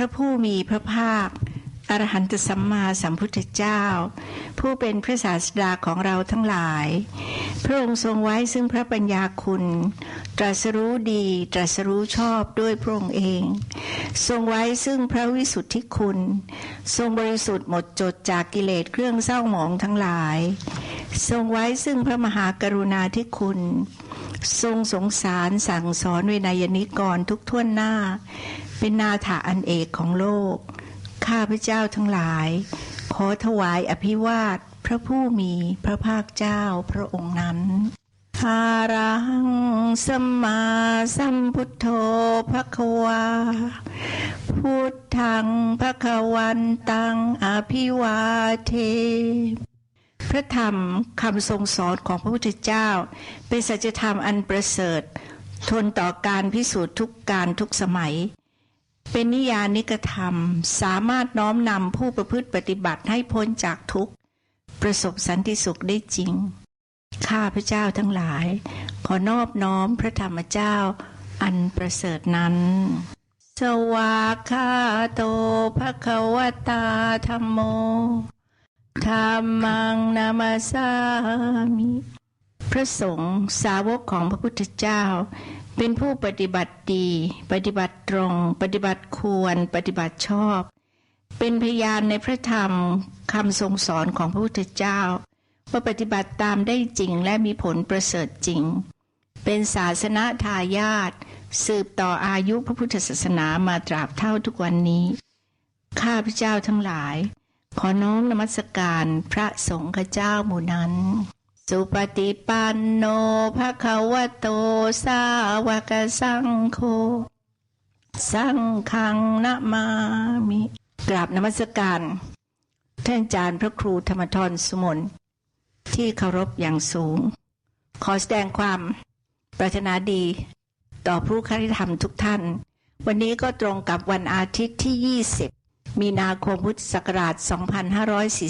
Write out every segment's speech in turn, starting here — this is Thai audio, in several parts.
ระผู้มีพระภาคอรหันตสัมมาสัมพุทธเจ้า ผู้เป็นพระศาสดาของเราทั้งหลาย พระองค์ทรงไว้ซึ่งพระปัญญาคุณ ตรัสรู้ดีตรัสรู้ชอบด้วยพระองค์เอง ทรงไว้ซึ่งพระวิสุทธิคุณ ทรงบริสุทธิ์หมดจดจากกิเลสเครื่องเศร้าหมองทั้งหลาย ทรงไว้ซึ่งพระมหากรุณาธิคุณ ทรงสงสารสั่งสอนเวนยนิกรทุกท่วนหน้า เป็นนาถาอันเอกของโลก ข้าพเจ้าทั้งหลาย ขอถวายอภิวาทพระผู้มีพระภาคเจ้าพระองค์นั้นหารังสัมมาสัมพุทโธภควา พุทธังภควันตังอภิวาเท พระธรรมคำทรงสอนของพระพุทธเจ้า เป็นสัจธรรมอันประเสริฐ ทนต่อการพิสูจน์ทุกการทุกสมัย เป็นนิยานิกธรรมสามารถน้อมนำผู้ประพฤติปฏิบัติให้พ้นจากทุกข์ ประสบสันติสุขได้จริง ข้าพระเจ้าทั้งหลาย ขอนอบน้อมพระธรรมเจ้าอันประเสริฐนั้นสวากขาโตภะคะวตาธรรมโม ธรรมังนามาสามิ พระสงฆ์สาวกของพระพุทธเจ้า เป็นผู้ปฏิบัติดี ปฏิบัติตรง ปฏิบัติควร ปฏิบัติชอบ เป็นพยานในพระธรรมคำทรงสอนของพระพุทธเจ้าว่าปฏิบัติตามได้จริงและมีผลประเสริฐจริง เป็นศาสนาทายาทสืบต่ออายุพระพุทธศาสนามาตราบเท่าทุกวันนี้ ข้าพเจ้าทั้งหลาย ขอน้อมนมัสการพระสงฆ์เจ้าหมู่นั้น สุปฏิปันโนภะคะวะโตสาวกสังโฆสังฆังนะมามิกราบนมัสการท่านอาจารย์พระครูธรรมทรสมนที่เคารพอย่างสูง ขอแสดงความปรารถนาดี ต่อผู้คริธรรมทุกท่าน วันนี้ก็ตรงกับวันอาทิตย์ที่ 20 มีนาคมพุทธศักราช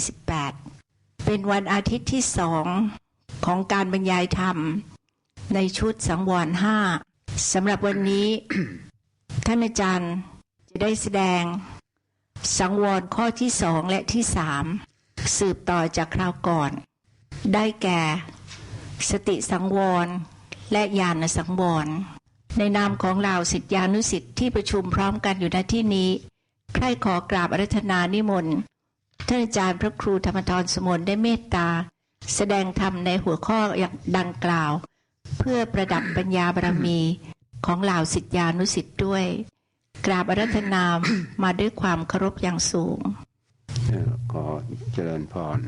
2548 เป็นวันอาทิตย์ที่สองของการบรรยายธรรม ในชุดสังวรห้าสำหรับวันนี้ ท่านอาจารย์จะได้แสดง สังวรข้อที่สองและที่สามสืบต่อจากคราวก่อน ได้แก่ สติสังวร และญาณสังวร ในนามของเหล่าสิทธิานุสิทธิ์ที่ประชุมพร้อมกันอยู่ณที่นี้ ใครขอกราบอารัธนานิมนต์ท่านอาจารย์พระครูธรรมทรสมนได้เมตตา แสดงธรรมในหัวข้ออย่างดังกล่าว เพื่อประดับปัญญาบารมีของเหล่าสิทธิานุสิทธ์ด้วย กราบอารัธนามาด้วยความเคารพอย่างสูงขอเจริญพร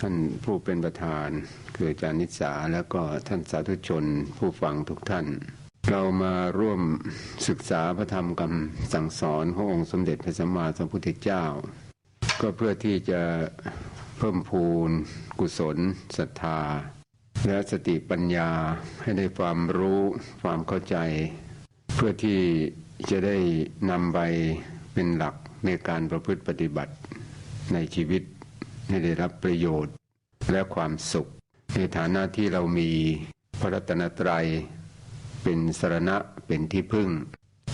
ท่านผู้เป็นประธานคืออาจารย์นิสาแล้วก็ท่านสาธุชนผู้ฟังทุกท่าน เรามาร่วมศึกษาพระธรรมคำสั่งสอนขององค์สมเด็จพระสัมมาสัมพุทธเจ้า ก็เพื่อที่จะเพิ่มพูน กุศลศรัทธา และสติปัญญาให้ได้ความรู้ความเข้าใจ เพื่อที่จะได้นำไปเป็นหลักในการประพฤติปฏิบัติในชีวิตให้ได้รับประโยชน์และความสุข ในฐานะที่เรามีพระรัตนตรัย เป็นสรณะเป็นที่พึ่ง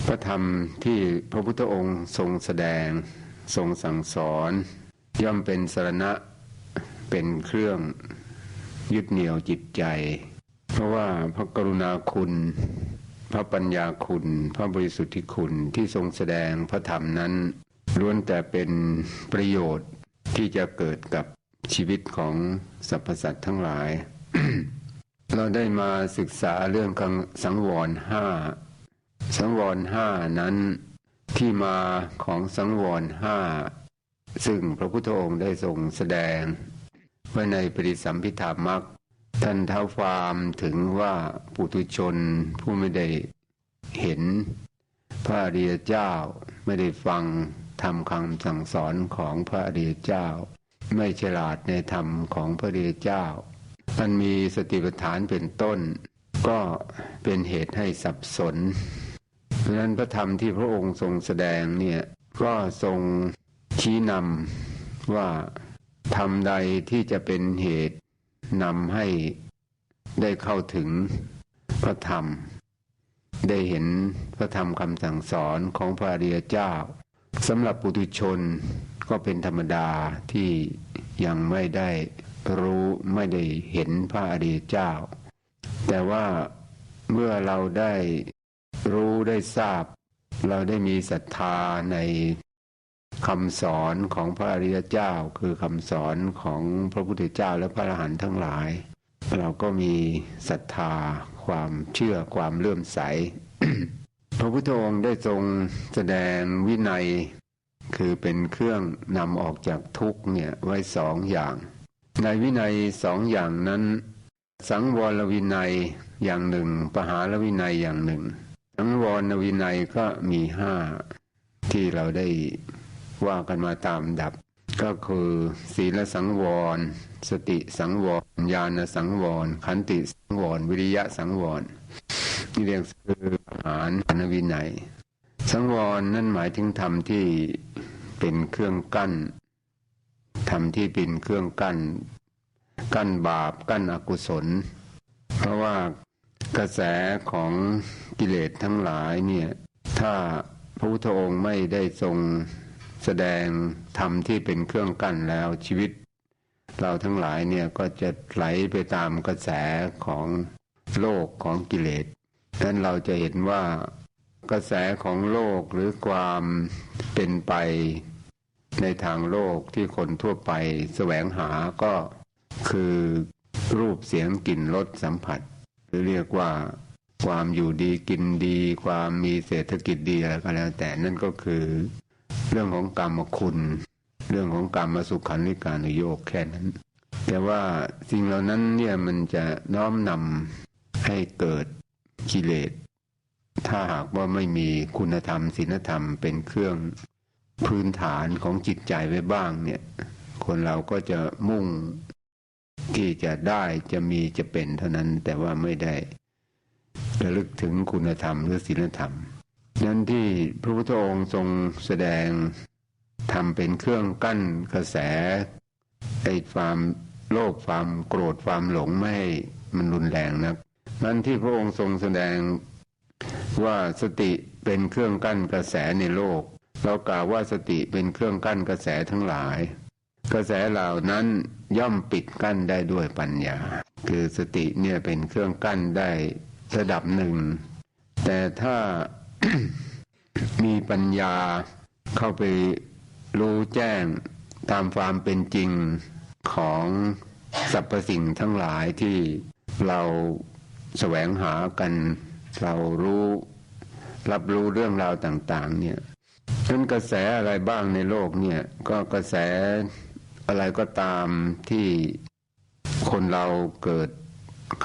พระธรรมที่พระพุทธองค์ทรงแสดง ทรงสั่งสอน ย่อมเป็นสรณะเป็นเครื่องยึดเหนี่ยวจิตใจ เพราะว่าพระกรุณาคุณ พระปัญญาคุณ พระบริสุทธิคุณที่ทรงแสดงพระธรรมนั้นล้วนแต่เป็นประโยชน์ที่จะเกิดกับชีวิตของสรรพสัตว์ทั้งหลาย เราได้มาศึกษาเรื่องสังวรห้าสังวรห้านั้นที่มาของสังวรห้าซึ่งพระพุทธองค์ได้ทรงแสดงไว้ในปริสัมพิธามักท่านเท้าความถึงว่าปุถุชนผู้ไม่ได้เห็นพระอริยเจ้าไม่ได้ฟังทำคำสั่งสอนของพระอริยเจ้า ไม่ฉลาดในธรรมของพระอริยเจ้า มันมีสติปัฏฐานเป็นต้น ก็เป็นเหตุให้สับสน เพราะนั้นพระธรรมที่พระองค์ทรงแสดงเนี่ยก็ทรงชี้นำว่าธรรมใดที่จะเป็นเหตุนำให้ได้เข้าถึงพระธรรม ได้เห็นพระธรรมคำสั่งสอนของพระอริยเจ้าสำหรับปุถุชนก็เป็นธรรมดาที่ยังไม่ได้ รู้ไม่ได้เห็นพระอริยเจ้า แต่ว่าเมื่อเราได้รู้ได้ทราบ เราได้มีศรัทธาในคำสอนของพระอริยเจ้า คือคำสอนของพระพุทธเจ้าและพระอรหันต์ทั้งหลาย เราก็มีศรัทธา ความเชื่อความเลื่อมใส พระพุทธองค์ได้ทรงแสดงวินัย คือเป็นเครื่องนำออกจากทุกเนี่ยไว้สองอย่าง ในวินัยสองอย่างนั้น สังวรวินัยอย่างหนึ่ง ปหารวินัยอย่างหนึ่ง สังวรวินัยก็มีห้าที่เราได้ว่ากันมาตามดับ ก็คือศีลสังวร สติสังวรญาณสังวร ขันติสังวร วิริยะสังวรนี่เรียกคืออาหารนวินัย สังวรนั่นหมายถึงธรรมที่เป็นเครื่องกั้น ธรรมที่เป็นเครื่องกั้น กั้นบาป กั้นอกุศล เพราะว่ากระแสของกิเลสทั้งหลายเนี่ยถ้าพระพุทธองค์ไม่ได้ทรงแสดงธรรมที่เป็นเครื่องกั้นแล้วชีวิต เราทั้งหลายเนี่ยก็จะไหลไปตามกระแสของโลกของกิเลสดังนั้นเราจะเห็นว่ากระแสของโลกหรือความเป็นไป ในทางโลกที่คนทั่วไปแสวงหาก็คือรูปเสียงกลิ่นรสสัมผัส หรือเรียกว่าความอยู่ดีกินดี ความมีเศรษฐกิจดีอะไรก็แล้ว แต่นั่นก็คือ เรื่องของกรรมคุณ เรื่องของกรรมสุขันธิการโยกแค่นั้น แต่ว่าสิ่งเหล่านั้นเนี่ยมันจะน้อมนำให้เกิดกิเลสถ้าหากว่าไม่มีคุณธรรมศีลธรรมเป็นเครื่อง พื้นฐานของจิตใจไว้บ้างเนี่ย คนเราก็จะมุ่งที่จะได้จะมีจะเป็นเท่านั้นแต่ว่าไม่ได้ระลึกถึงคุณธรรมหรือศีลธรรม นั้นที่พระพุทธองค์ทรงแสดงทำเป็นเครื่องกั้นกระแสไอ้ความโลภความโกรธความหลงไม่ให้มันรุนแรงนะนั้นที่พระองค์ทรงแสดงว่าสติเป็นเครื่องกั้นกระแสในโลก เรากล่าวว่าสติเป็นเครื่องกั้นกระแสทั้งหลาย กระแสเหล่านั้นย่อมปิดกั้นได้ด้วยปัญญา คือสติเนี่ยเป็นเครื่องกั้นได้ระดับหนึ่ง แต่ถ้ามีปัญญาเข้าไปรู้แจ้งตามความเป็นจริงของสรรพสิ่งทั้งหลายที่เราแสวงหากันเรารู้ รับรู้เรื่องราวต่าง ๆ เนี่ย นั้นกระแสอะไรบ้างในโลกเนี่ย ก็กระแสอะไรก็ตามที่คนเราเกิด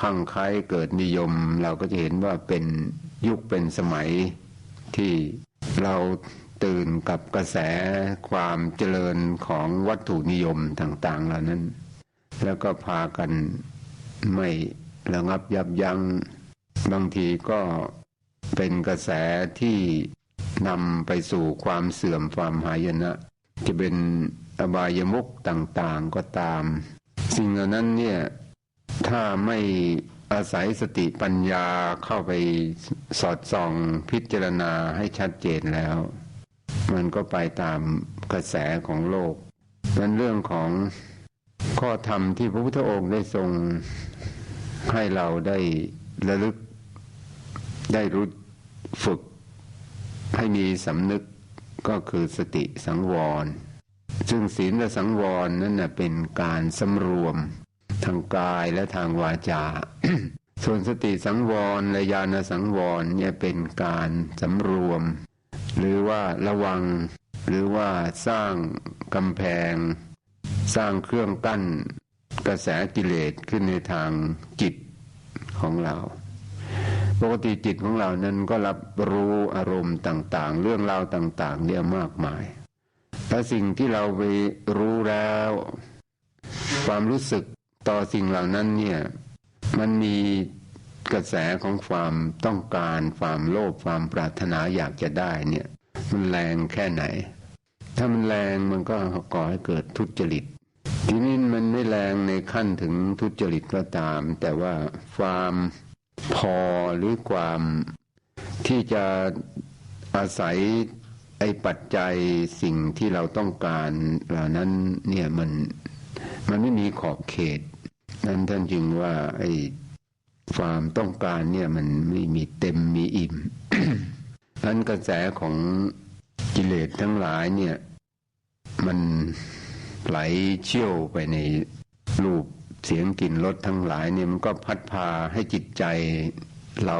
ข้างใครเกิดนิยม เราก็จะเห็นว่าเป็นยุคเป็นสมัยที่เราตื่นกับกระแสความเจริญของวัตถุนิยมต่าง ๆ เหล่านั้น แล้วก็พากันไม่ระงับยับยัง้งบางทีก็เป็นกระแสที่ นำไปสู่ความเสื่อมความหายนะ จะเป็นอบายมุกต่างๆก็ตาม สิ่งเหล่านั้นเนี่ยถ้าไม่อาศัยสติปัญญาเข้าไปสอดส่องพิจารณาให้ชัดเจนแล้ว มันก็ไปตามกระแสของโลกนั้นเรื่องของข้อธรรมที่พระพุทธองค์ได้ทรงให้เราได้ระลึกได้รู้ฝึก ให้มีสำนึกก็คือสติสังวร ซึ่งศีลและสังวรนั่นเป็นการสำรวม ทางกายและทางวาจา ส่วนสติสังวรและญาณสังวรเนี่ยเป็นการสำรวม หรือว่าระวัง หรือว่าสร้างกำแพง สร้างเครื่องกั้น กระแสกิเลสขึ้นในทางจิตของเรา ปกติจิตของเรานั้นก็รับรู้อารมณ์ต่างๆ เรื่องราวต่าง ๆ เนี่ยมากมายแต่สิ่งที่เราไปรู้แล้ว ความรู้สึกต่อสิ่งเหล่านั้นเนี่ยมันมีกระแสของความต้องการ ความโลภความปรารถนาอยากจะได้เนี่ย มันแรงแค่ไหน ถ้ามันแรงมันก็ก่อให้เกิดทุจริตทีนี้มันไม่แรงในขั้นถึงทุจริตก็ตาม แต่ว่าความ พอหรือความที่จะอาศัยไอ้ปัจจัยสิ่งที่เราต้องการเหล่านั้นเนี่ยมันมันไม่มีขอบเขต นั้นท่านจึงว่าไอ้ความต้องการเนี่ยมันไม่มีเต็มมีอิ่มนั้นกระแสของกิเลสทั้งหลายเนี่ย มันไหลเชี่ยวไปในรูป เสียงกลิ่นรสทั้งหลายเนี่ยมันก็พัดพาให้จิตใจเรา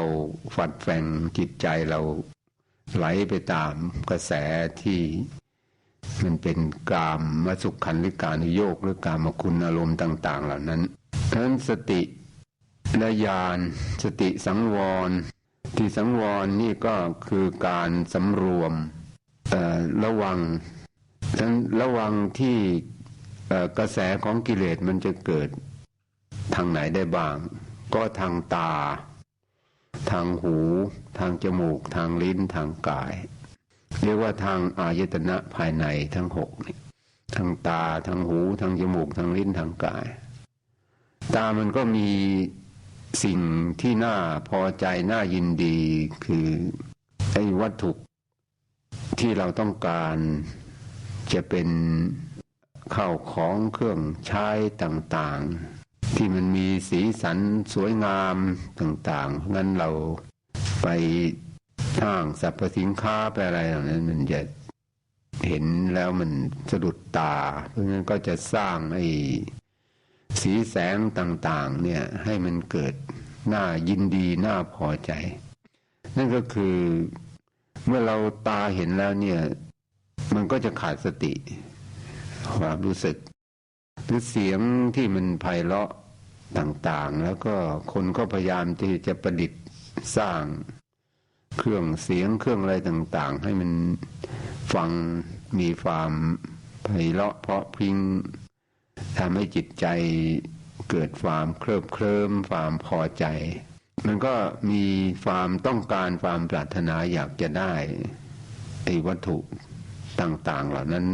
ฝัดแฝงจิตใจเราไหลไปตามกระแสที่มันเป็นกามมาสุขขันหรือการโยกหรือกามคุณอารมณ์ต่าง ๆ เหล่านั้นทั้นสติและญาณสติสังวร ที่สังวรนี่ก็คือการสำรวมระวังทั้งระวังที่กระแสของกิเลสมันจะเกิด ทางไหนได้บ้าง ก็ทางตา ทางหู ทางจมูก ทางลิ้นทางกาย เรียกว่าทางอายตนะภายในทั้งหกนี่ทางตาทางหูทางจมูกทางลิ้นทางกาย ตามันก็มีสิ่งที่น่าพอใจน่ายินดีคือไอ้วัตถุที่เราต้องการจะเป็นข้าวของเครื่องใช้ต่างๆ ที่มันมีสีสันสวยงามต่างๆงั้นเราไปห้างสรรพสินค้าไปอะไรอย่างนั้นมันจะเห็นแล้วมันสะดุดตา เพราะงั้นก็จะสร้างไอ้สีแสงต่างๆ เนี่ยให้มันเกิดน่ายินดีน่าพอใจ นั่นก็คือเมื่อเราตาเห็นแล้วเนี่ย มันก็จะขาดสติ ความรู้สึกหรือเสียงที่มันไพเราะ ต่างๆ แล้วก็คนก็พยายามที่จะประดิษฐ์สร้างเครื่องเสียงเครื่องอะไรต่าง ๆ ให้มันฟังมีความไพเราะเพราะพิงทำให้จิตใจเกิดความเคลิบเคลิ้มความพอใจ มันก็มีความต้องการความปรารถนาอยากจะได้ไอ้วัตถุต่าง ๆ เหล่านั้น